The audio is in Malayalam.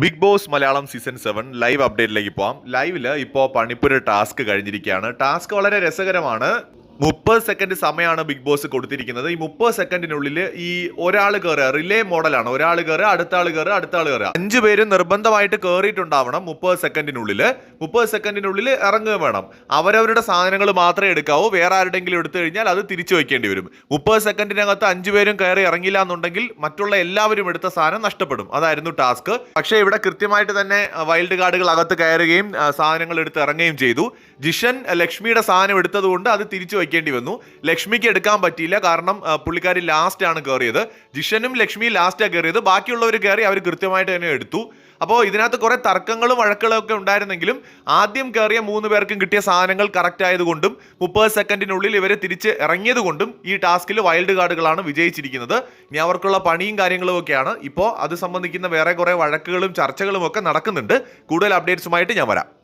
Big boss Malayalam season seven live അപ്ഡേറ്റിലേക്ക് പോവാം. ലൈവിൽ ഇപ്പോൾ പണിപ്പുര ടാസ്ക് കഴിഞ്ഞിരിക്കുകയാണ്. ടാസ്ക് വളരെ രസകരമാണ്. മുപ്പത് സെക്കൻഡ് സമയമാണ് ബിഗ് ബോസ് കൊടുത്തിരിക്കുന്നത്. ഈ മുപ്പത് സെക്കൻഡിനുള്ളിൽ ഈ ഒരാൾ കയറുക റിലേ മോഡലാണ് ഒരാൾ കയറുക അടുത്ത ആൾ കയറുക അടുത്ത ആൾ കയറുക അഞ്ച് പേരും നിർബന്ധമായിട്ട് കയറിയിട്ടുണ്ടാവണം മുപ്പത് സെക്കൻഡിനുള്ളിൽ മുപ്പത് സെക്കൻഡിനുള്ളിൽ ഇറങ്ങുകയും വേണം. അവരവരുടെ സാധനങ്ങൾ മാത്രമേ എടുക്കാവൂ. വേറെ ആരുടെങ്കിലും എടുത്തു കഴിഞ്ഞാൽ അത് തിരിച്ചു വയ്ക്കേണ്ടി വരും. മുപ്പത് സെക്കൻഡിനകത്ത് അഞ്ച് പേരും കയറി ഇറങ്ങില്ല എന്നുണ്ടെങ്കിൽ മറ്റുള്ള എല്ലാവരും എടുത്ത സാധനം നഷ്ടപ്പെടും. അതായിരുന്നു ടാസ്ക് പക്ഷേ ഇവിടെ കൃത്യമായിട്ട് തന്നെ വൈൽഡ് കാർഡുകൾ അകത്ത് കയറുകയും സാധനങ്ങൾ എടുത്ത് ഇറങ്ങുകയും ചെയ്തു. ജിഷൻ ലക്ഷ്മിയുടെ സാധനം എടുത്തതുകൊണ്ട് അത് തിരിച്ചു വയ്ക്കേണ്ടി വന്നു. ലക്ഷ്മിക്ക് എടുക്കാൻ പറ്റിയില്ല. കാരണം പുള്ളിക്കാരി ലാസ്റ്റ് ആണ് കയറിയത് ജിഷനും ലക്ഷ്മിയും ലാസ്റ്റാണ് കയറിയത് ബാക്കിയുള്ളവർ കയറി അവർ കൃത്യമായിട്ട് തന്നെ എടുത്തു. അപ്പോൾ ഇതിനകത്ത് കുറെ തർക്കങ്ങളും വഴക്കുകളും ഒക്കെ ഉണ്ടായിരുന്നെങ്കിലും ആദ്യം കയറിയ മൂന്ന് പേർക്കും കിട്ടിയ സാധനങ്ങൾ കറക്റ്റ് ആയതുകൊണ്ടും മുപ്പത് സെക്കൻഡിനുള്ളിൽ ഇവരെ തിരിച്ച് ഇറങ്ങിയതുകൊണ്ടും ഈ ടാസ്കിൽ വൈൽഡ് കാർഡുകളാണ് വിജയിച്ചിരിക്കുന്നത്. ഇനി അവർക്കുള്ള പണിയും കാര്യങ്ങളും ഒക്കെയാണ്. ഇപ്പോൾ അത് സംബന്ധിക്കുന്ന വേറെ കുറേ വഴക്കുകളും ചർച്ചകളും ഒക്കെ നടക്കുന്നുണ്ട്. കൂടുതൽ അപ്ഡേറ്റ്സുമായിട്ട് ഞാൻ വരാം.